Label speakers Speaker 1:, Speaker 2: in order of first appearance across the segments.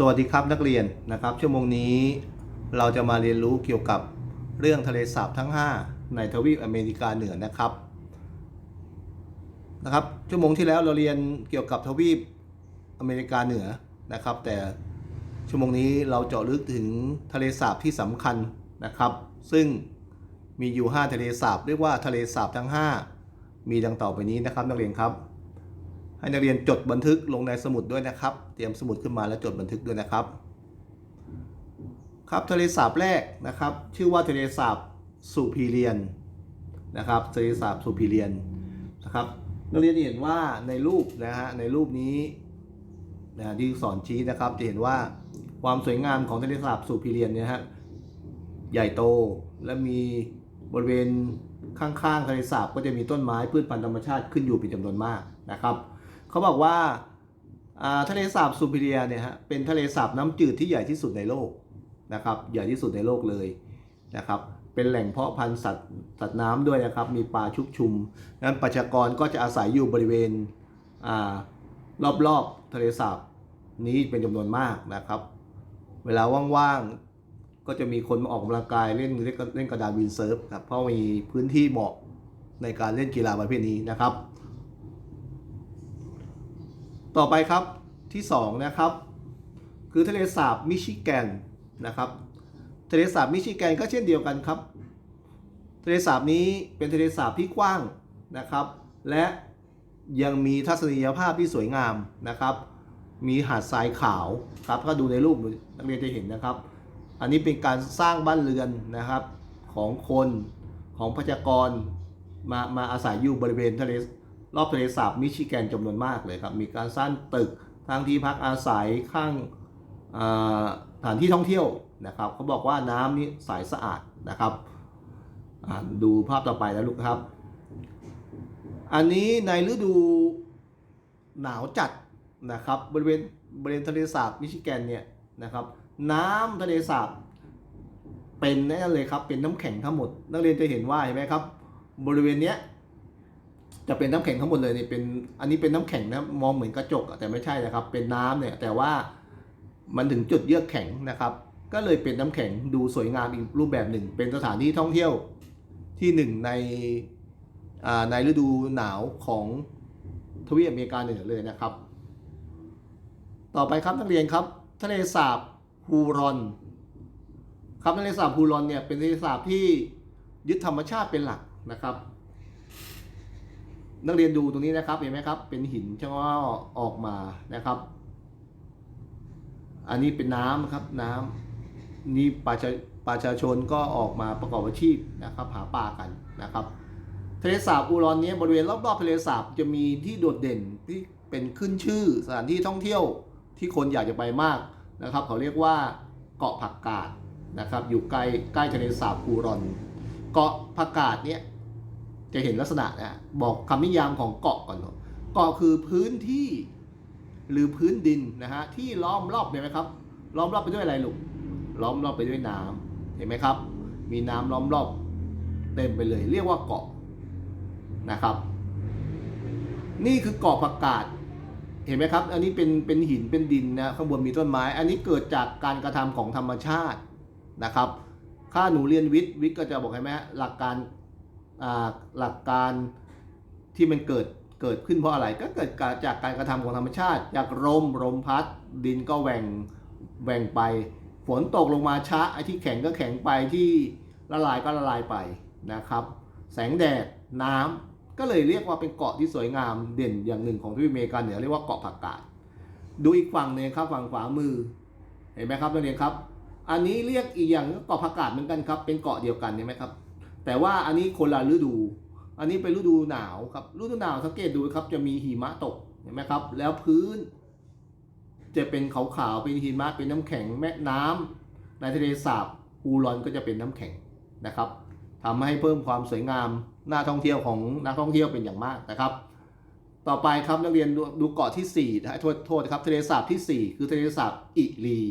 Speaker 1: สวัสดีครับนักเรียนนะครับ ชั่วโมงนี้เราจะมาเรียนรู้เกี่ยวกับเรื่องทะเลสาบทั้ง 5 ในทวีปอเมริกาเหนือนะครับนะครับ ชั่วโมงที่แล้วเราเรียนเกี่ยวกับทวีปอเมริกาเหนือนะครับ แต่ชั่วโมงนี้เราเจาะลึกถึงทะเลสาบที่สำคัญนะครับ ซึ่งมีอยู่ 5 ทะเลสาบเรียกว่าทะเลสาบทั้ง 5 มีดังต่อไปนี้นะครับนักเรียนครับ ให้นักเรียนจดบันทึกลงในสมุดด้วยนะครับ เตรียมสมุดขึ้นมาแล้วจดบันทึกด้วยนะครับ ครับทะเลสาบแรกนะครับ ชื่อว่าทะเลสาบสุพีเรียนนะครับทะเลสาบสุพีเรียนนะครับนักเรียนเห็นว่าในรูปนะฮะในรูปนี้นะที่สอนชี้นะครับจะเห็นว่าความสวยงามของทะเลสาบสุพีเรียนเนี่ยฮะใหญ่โตและมีบริเวณข้างๆทะเลสาบก็จะมีต้นไม้พืชพันธุ์ธรรมชาติขึ้นอยู่เป็นจำนวนมากนะครับ เขาบอกว่าทะเลสาบซูพิเรียเนี่ยฮะเป็นทะเลสาบน้ำจืดที่ใหญ่ที่สุดในโลกนะครับใหญ่ที่สุดในโลกเลยนะครับเป็นแหล่งเพาะพันธุ์สัตว์สัตว์น้ำด้วยนะครับมีปลาชุกชุมนั้นประชากรก็จะอาศัยอยู่บริเวณอรอบๆทะเลสาบนี้เป็นจำนวนมากนะครับ เวลาว่างๆก็จะมีคนมาออกกำลังกายเล่นเล่นเล่นกระดานวินเซิร์ฟครับเพราะมีพื้นที่เหมาะในการเล่นกีฬาประเภทนี้นะครับ ต่อไปครับที่ 2 นะครับ คือทะเลสาบมิชิแกนนะครับทะเลสาบมิชิแกนก็เช่นเดียวกันครับทะเลสาบนี้เป็นทะเลสาบที่กว้างนะครับ และยังมีทัศนียภาพที่สวยงามนะครับ มีหาดทรายขาวครับถ้าดูในรูปนักเรียนจะเห็นนะครับ อันนี้เป็นการสร้างบ้านเรือนนะครับของคนของประชากรมามาอาศัยอยู่บริเวณทะเล รอบทะเลสาบมิชิแกนจำนวนมากเลยครับ มีการสร้างตึกทางที่พักอาศัยข้างอ่าสถานที่ท่องเที่ยวนะครับเขาบอกว่าน้ำนี่ใสสะอาดนะครับดูภาพต่อไปแล้วลูกครับ อันนี้ในฤดูหนาวจัดนะครับบริเวณบริเวณทะเลสาบมิชิแกนเนี่ยนะครับ น้ำทะเลสาบเป็นนั่นเลยครับเป็นน้ำแข็งทั้งหมด นักเรียนจะเห็นว่าเห็นไหมครับ บริเวณเนี้ย จะเป็นน้ำแข็งทั้งหมดเลยเนี่ยเป็นอันนี้เป็นน้ำแข็งนะมองเหมือนกระจกแต่ไม่ใช่นะครับ เป็นน้ำเนี่ยแต่ว่ามันถึงจุดเยือกแข็งนะครับ ก็เลยเป็นน้ำแข็งดูสวยงามอีกรูปแบบหนึ่ง เป็นสถานที่ท่องเที่ยวที่หนึ่งในในฤดูหนาวของทวีปอเมริกาเหนือเลยนะครับ ต่อไปครับนักเรียนครับ ทะเลสาบฮูรอน ครับทะเลสาบฮูรอนเนี่ยเป็นทะเลสาบที่ยึดธรรมชาติเป็นหลักนะครับ นักเรียนดูตรงนี้นะครับเห็นไหมครับ เป็นหินช่างว่าออกมานะครับ อันนี้เป็นน้ำครับน้ำนี่ประชาประชาชนก็ออกมาประกอบอาชีพนะครับ หาปลากันนะครับ ทะเลสาบอูรอนนี้บริเวณรอบๆทะเลสาบจะมีที่โดดเด่นที่เป็นขึ้นชื่อสถานที่ท่องเที่ยวที่คนอยากจะไปมากนะครับ เขาเรียกว่าเกาะผักกาดนะครับ อยู่ใกล้ใกล้ทะเลสาบอูรอน เกาะผักกาดเนี้ย จะเห็นลักษณะนะบอกคำนิยามของเกาะก่อนเนอะเกาะคือพื้นที่หรือพื้นดินนะฮะที่ล้อมรอบเห็นไหมครับ ล้อมรอบไปด้วยอะไรลูกล้อมรอบไปด้วยน้ำเห็นไหมครับ มีน้ำล้อมรอบเต็มไปเลย เรียกว่าเกาะนะครับ นี่คือเกาะผักกาดเห็นไหมครับ อันนี้เป็นเป็นหินเป็นดินนะข้างบนมีต้นไม้ อันนี้เกิดจากการกระทำของธรรมชาตินะครับ ถ้าหนูเรียนวิทย์วิทย์ก็จะบอกให้ไหมฮะหลักการ หลักการที่มันเกิดเกิดขึ้นเพราะอะไรก็เกิดจากการกระทำของธรรมชาติจากลมลมพัดดินก็แหว่งแหว่งไป ฝนตกลงมาช้าไอ้ที่แข็งก็แข็งไปที่ละลายก็ละลายไปนะครับ แสงแดดน้ำก็เลยเรียกว่าเป็นเกาะที่สวยงามเด่นอย่างหนึ่งของทวีปอเมริกาเหนือเรียกว่าเกาะผักกาดดูอีกฝั่งหนึงครับฝั่งขวามือเห็นไหมครับนักเรียนครับ อันนี้เรียกอีกอย่างก็เกาะผักกาดเหมือนกันครับเป็นเกาะเดียวกันเห็นไหมครับ แต่ว่าอันนี้คนละฤดู อันนี้เป็นฤดูหนาวครับฤดูหนาวสังเกตดูครับจะมีหิมะตกเห็นไหมครับ แล้วพื้น จะเป็นขาวๆเป็นหิมะเป็นน้ำแข็งแม่น้ำในทะเลสาบฮูรอนก็จะเป็นน้ำแข็งนะครับทำให้เพิ่มความสวยงามน่าท่องเที่ยวของนักท่องเที่ยวเป็นอย่างมากนะครับ ต่อไปครับนักเรียนดูเกาะที่4นะโทษโทษครับทะเลสาบทีสี่4 คือทะเลสาบอิลี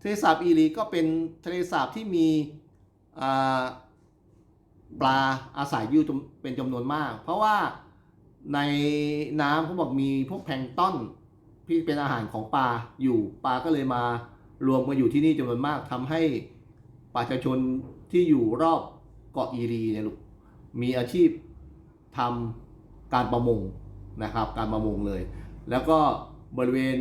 Speaker 1: ทะเลสาบอิลีก็เป็นทะเลสาบที่มีอ่า ปลาอาศัยอยู่เป็นจำนวนมาก เพราะว่าในน้ำเขาบอกมีพวกแพลงต้อนที่เป็นอาหารของปลาอยู่ปลาก็เลยมารวมกันอยู่ที่นี่จำนวนมากทำให้ประชาชนที่อยู่รอบเกาะอีรีเนี่ยลูกมีอาชีพทำการประมงนะครับ การประมงเลย แล้วก็บริเวณ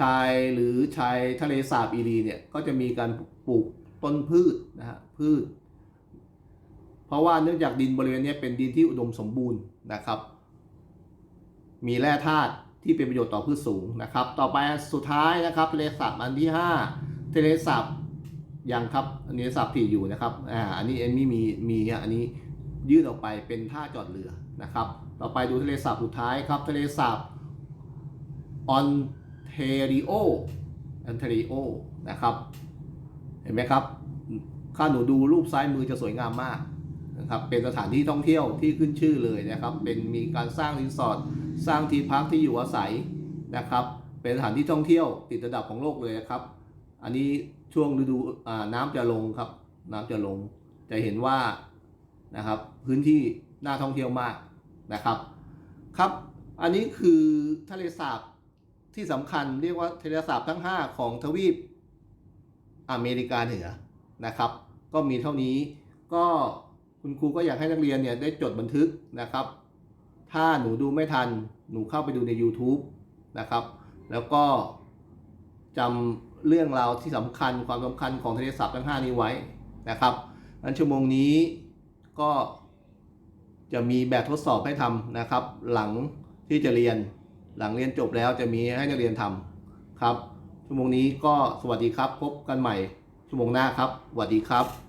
Speaker 1: ชายหรือชายทะเลสาบอีรีเนี่ยก็จะมีการปลูกต้นพืชนะฮะพืช เพราะว่าเนื่องจากดินบริเวณนี้เป็นดินที่อุดมสมบูรณ์นะครับ มีแร่ธาตุที่เป็นประโยชน์ต่อพืชสูงนะครับ ต่อไปสุดท้ายนะครับทะเลสาบอันที่ 5 ทะเลสาบยังครับอันนี้สาบที่อยู่นะครับอ่าอันนี้เอ็นไม่มีมีอันนี้ยื่นออกไปเป็นท่าจอดเรือนะครับ ต่อไปดูทะเลสาบสุดท้ายครับ ทะเลสาบออนเทริโอออนเทริโอนะครับ เห็นไหมครับข้าหนูดูรูปซ้ายมือจะสวยงามมาก นะครับเป็นสถานที่ท่องเที่ยวที่ขึ้นชื่อเลยนะครับ เป็นมีการสร้างรีสอร์ทสร้างที่พักที่อยู่อาศัยนะครับ เป็นสถานที่ท่องเที่ยวติดระดับของโลกเลยนะครับ อันนี้ช่วงฤดูน้ำจะลงครับ น้ำจะลง จะเห็นว่านะครับพื้นที่น่าท่องเที่ยวมากนะครับครับ อันนี้คือทะเลสาบที่สำคัญเรียกว่าทะเลสาบทั้ง 5 ของทวีปอเมริกาเหนือนะครับ ก็มีเท่านี้ก็ คุณครูก็อยากให้นักเรียนเนี่ยได้จดบันทึกนะครับ ถ้าหนูดูไม่ทันหนูเข้าไปดูใน YouTube นะครับ แล้วก็จำเรื่องราวที่สำคัญความสำคัญของทะเลสาบทั้ง 5 นี้ไว้นะครับนั้นชั่วโมงนี้ก็จะมีแบบทดสอบให้ทำนะครับ หลังที่จะเรียนหลังเรียนจบแล้วจะมีให้นักเรียนทำครับ ชั่วโมงนี้ก็สวัสดีครับ พบกันใหม่ชั่วโมงหน้าครับสวัสดีครับ